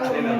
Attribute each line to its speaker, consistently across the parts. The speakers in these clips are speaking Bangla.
Speaker 1: আসলে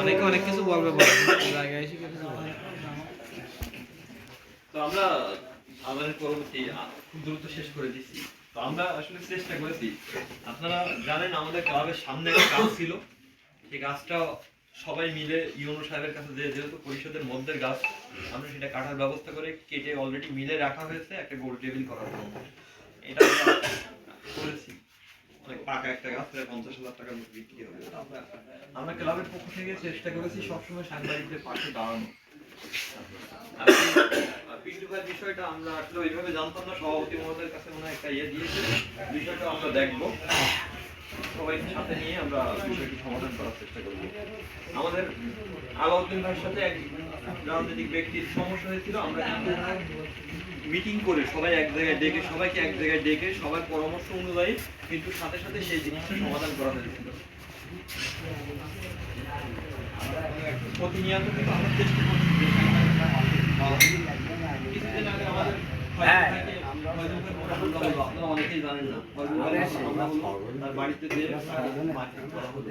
Speaker 1: অনেকে অনেক কিছু বলবে এসে কিছু
Speaker 2: তো আমরা আমাদের পরবর্তী দ্রুত শেষ করে তো আমরা আসলে চেষ্টা করেছি। আপনারা জানেন, আমাদের ক্লাবের সামনে একটা গাছ ছিল। সেই গাছটা সবাই মিলে ইউনো সাহেবের কাছে যে যেহেতু পরিষদের মধ্যের গাছ, আমরা সেটা কাটার ব্যবস্থা করে কেটে অলরেডি মিলে রাখা হয়েছে, একটা গোল টেবিল করার জন্য। এটা করেছি। আমরা ক্লাবের পক্ষ থেকে চেষ্টা করেছি সবসময় সাংবাদিকদের পাশে দাঁড়ানো। আর পিন্টু বিষয়টা আমরা আসলে ওইভাবে জানতাম না, সভাপতি মহোদয়ের কাছে মনে হয় একটা ইয়ে দিয়েছে, বিষয়টা আমরা দেখব। সবাইকে সাথে নিয়ে আমরা বিষয়টি সমাধান করার চেষ্টা করব। আমাদের আলাউদ্দিন ভাইয়ের সাথে এক রাজনৈতিক ব্যক্তির সমস্যা হয়েছিল, আমরা মিটিং করে সবাই এক জায়গায় ডেকে, সবাইকে এক জায়গায় ডেকে সবার পরামর্শ অনুযায়ী কিন্তু সাথে সাথে সেই জিনিসটা সমাধান করা হয়েছিল। প্রতিনিয়ত কিন্তু আমরা চেষ্টা করছি যে কিছুদিন আগে আমাদের
Speaker 3: হ্যাঁ।
Speaker 2: আপনারা অনেকেই জানেন না আমরা হলো তার বাড়িতে যে মারপিট করা হলো